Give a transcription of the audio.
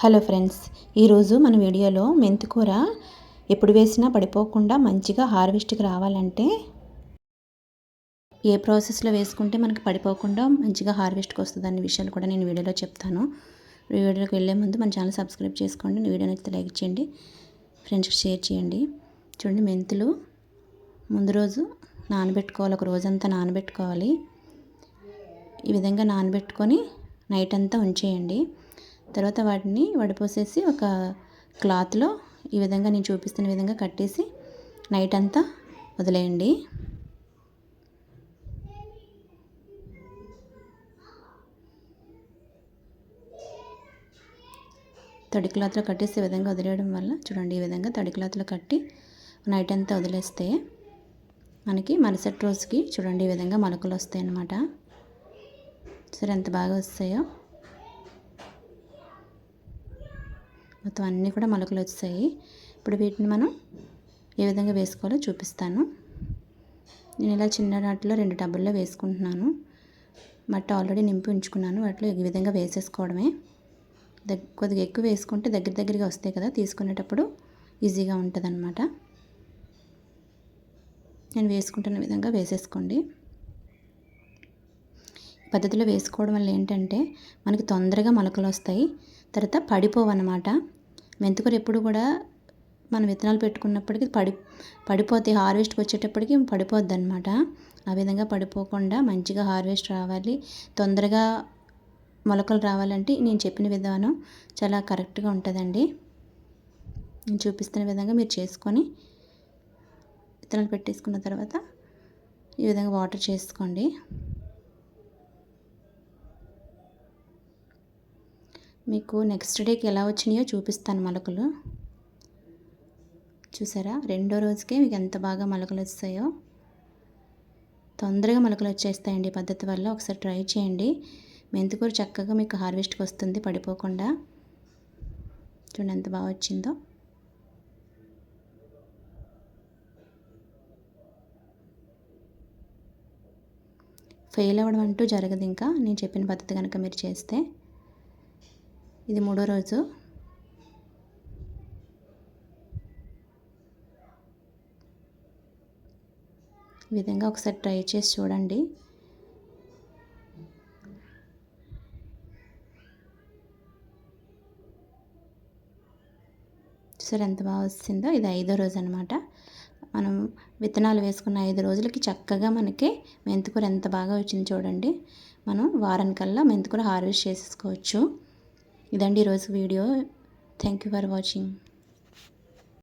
Hello friends ఈరోజు మన వీడియోలో మెంతికూర ఎప్పుడు వేసినా పడిపోకుండా మంచిగా హార్వెస్ట్కి రావాలంటే ఏ ప్రాసెస్లో వేసుకుంటే మనకి పడిపోకుండా మంచిగా హార్వెస్ట్కి వస్తుంది అనే విషయాలు కూడా నేను వీడియోలో చెప్తాను. వీడియోకి వెళ్ళే ముందు మన ఛానల్ సబ్స్క్రైబ్ చేసుకోండి వీడియో నచ్చితే లైక్ చేయండి ఫ్రెండ్స్కి షేర్ చేయండి. చూడండి మెంతులు ముందు రోజు నానబెట్టుకోవాలి ఒక రోజంతా నానబెట్టుకోవాలి. ఈ విధంగా నానబెట్టుకొని నైట్ అంతా ఉంచేయండి. తర్వాత వాటిని వడిపోసేసి ఒక క్లాత్లో ఈ విధంగా నేను చూపిస్తున్న విధంగా కట్టేసి నైట్ అంతా వదిలేయండి. తడి క్లాత్లో కట్టేసే విధంగా వదిలేయడం వల్ల చూడండి ఈ విధంగా తడి క్లాత్లో కట్టి నైట్ అంతా వదిలేస్తే మనకి మరుసటి రోజుకి చూడండి ఈ విధంగా మొలకలు వస్తాయి అన్నమాట సరే ఎంత బాగా వస్తాయో. మొత్తం అన్నీ కూడా మొలకలు వచ్చాయి ఇప్పుడు వీటిని మనం ఏ విధంగా వేసుకోవాలో చూపిస్తాను. నేను ఇలా చిన్న వాటిలో రెండు టబ్బుల్లో వేసుకుంటున్నాను. మట్టి ఆల్రెడీ నింపి ఉంచుకున్నాను. వాటిలో ఈ విధంగా వేసేసుకోవడమే. కొద్దిగా ఎక్కువ వేసుకుంటే దగ్గర దగ్గరగా వస్తాయి కదా తీసుకునేటప్పుడు ఈజీగా ఉంటుంది నేను వేసుకుంటున్న విధంగా వేసేసుకోండి. పద్ధతిలో వేసుకోవడం వల్ల ఏంటంటే మనకి తొందరగా మొలకలు వస్తాయి తర్వాత పడిపోవన్నమాట. మెంతికూర ఎప్పుడు కూడా మనం విత్తనాలు పెట్టుకున్నప్పటికీ పడి పడిపోతే హార్వెస్ట్కి వచ్చేటప్పటికి పడిపోద్ది అనమాట ఆ విధంగా పడిపోకుండా మంచిగా హార్వెస్ట్ రావాలి. తొందరగా మొలకలు రావాలంటే నేను చెప్పిన విధానం చాలా కరెక్ట్గా ఉంటుందండి. నేను చూపిస్తున్న విధంగా మీరు చేసుకొని విత్తనాలు పెట్టేసుకున్న తర్వాత ఈ విధంగా వాటర్ చేసుకోండి. మీకు నెక్స్ట్ డేకి ఎలా వచ్చినాయో చూపిస్తాను మొలకలు. చూసారా? రెండో రోజుకే మీకు ఎంత బాగా మొలకలు వస్తాయో. తొందరగా మొలకలు వచ్చేస్తాయండి పద్ధతి వల్ల. ఒకసారి ట్రై చేయండి. మెంతికూర చక్కగా మీకు హార్వెస్ట్కి వస్తుంది పడిపోకుండా. చూడండి ఎంత బాగా వచ్చిందో. ఫెయిల్ అవ్వడం అంటూ జరగదు ఇంకా. నేను చెప్పిన పద్ధతి కనుక మీరు చేస్తే. ఇది మూడో రోజు. ఈ విధంగా ఒకసారి ట్రై చేసి చూడండి. సార్ ఎంత బాగా వస్తుందో ఇది ఐదో రోజు అనమాట మనం విత్తనాలు వేసుకున్న ఐదు రోజులకి చక్కగా మనకి మెంతికూర ఎంత బాగా వచ్చింది చూడండి. మనం వారానికల్లా మెంతికూర హార్వెస్ట్ చేసుకోవచ్చు ఇదండి ఈరోజు video. Thank you for watching